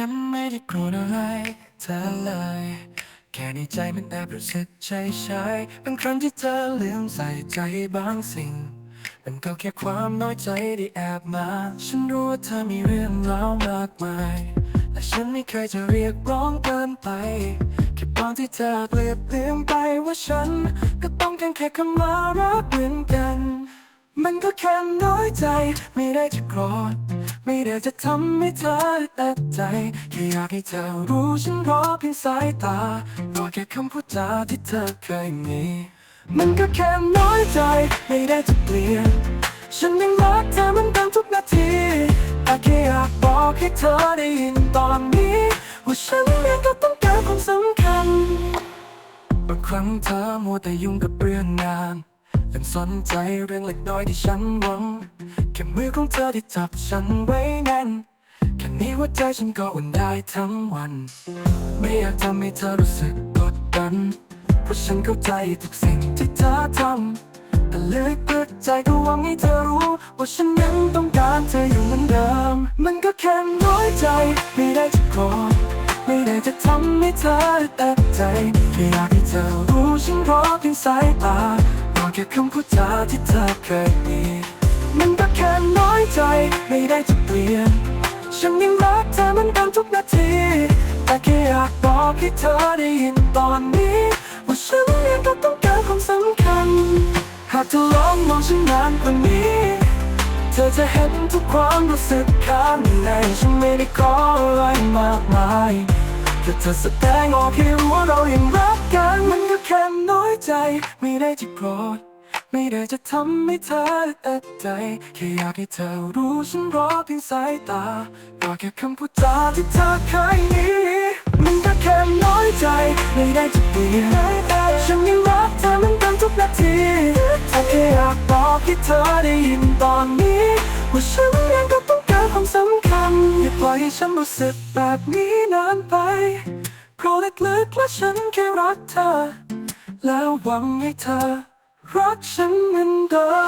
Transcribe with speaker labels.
Speaker 1: ฉันไม่ได้โกรธอะไรเธอเลย แค่ในใจมันแอบรู้สึกใจใช่บางครั้งที่เธอลืมใส่ใจบางสิ่ง มันก็แค่ความน้อยใจที่แอบมา ฉันรู้ว่าเธอมีเรื่องราวมากมายแต่ฉันไม่เคยจะเรียกร้องเกินไปแค่ตอนที่เธอเปลี่ยนลืมไปว่าฉัน ก็ต้องการแค่คำว่ารักเหมือนกัน มันก็แค่น้อยใจไม่ได้จะโกรธ ไม่ได้จะทำให้เธอตัดใจแค่อยากให้เธอรู้ฉันรอเพียงสายตารอแค่คำพูดจาที่เธอเคยมี มันก็แค่น้อยใจไม่ได้จะเปลี่ยน ฉันยังรักเธอเหมือนเดิมทุกนาทีแต่แค่อยากบอกให้เธอได้ยินตอนนี้ ว่าฉันเองก็ต้องการความสำคัญบางครั้งเธอมัวแต่ยุ่งกับเรื่องงาน ลืมสนใจเรื่องเล็กน้อยที่ฉันหวังแค่มือของเธอที่จับฉันไว้แน่นแค่นี้หัวใจฉันก็อุ่นได้ทั้งวัน ไม่อยากทำให้เธอรู้สึกกดดัน เพราะฉันเข้าใจทุกสิ่งที่เธอทำแต่ลึกๆใจก็หวังให้เธอรู้ ว่าฉันยังต้องการเธออยู่เหมือนเดิม มันก็แค่น้อยใจ ไม่ได้จะโกรธไม่ได้จะทำให้เธอแตัดใจแค่อยากให้เธอรู้ฉันรอเพียงสายตา ค่คำพูดจาที่เธอเคยมี มันก็แค่น้อยใจไม่ได้จะเปลี่ยน ฉันยังรักเธอเหมือนกันทุกนาที แต่แค่อยากบอกให้เธอได้ยินตอนนี้ ว่าฉันเองก็ต้องการความสำคัญ หากเธอลองมองฉันนานกว่านี้ เธอจะเห็นทุกความรู้สึกข้างในฉันไม่ได้ขออะไรมากมายแค่เธอแสดงออกให้รู้ว่าเรายังรักกันมันก็แค่น้อยใจ ไม่ได้จะโกรธ ไม่ได้จะทำให้เธอตัดใจ แค่อยากให้เธอรู้ฉันรอเพียงสายตาก็แค่คำพูดจาที่เธอเคยมีมันก็แค่น้อยใจ ไม่ได้จะเปลี่ยนฉันยังรักเธอเหมือนกันทุกนาทีแต่แค่อยากบอกให้เธอได้ยินตอนนี้ว่าฉันยังก็ต้องการความสำคัญอย่าปล่อยให้ฉันรู้สึกแบบนี้นานไปเพราะลึกๆและฉันแค่รักเธอ แล้วหวังให้เธอ รักฉันเหมือนเดิม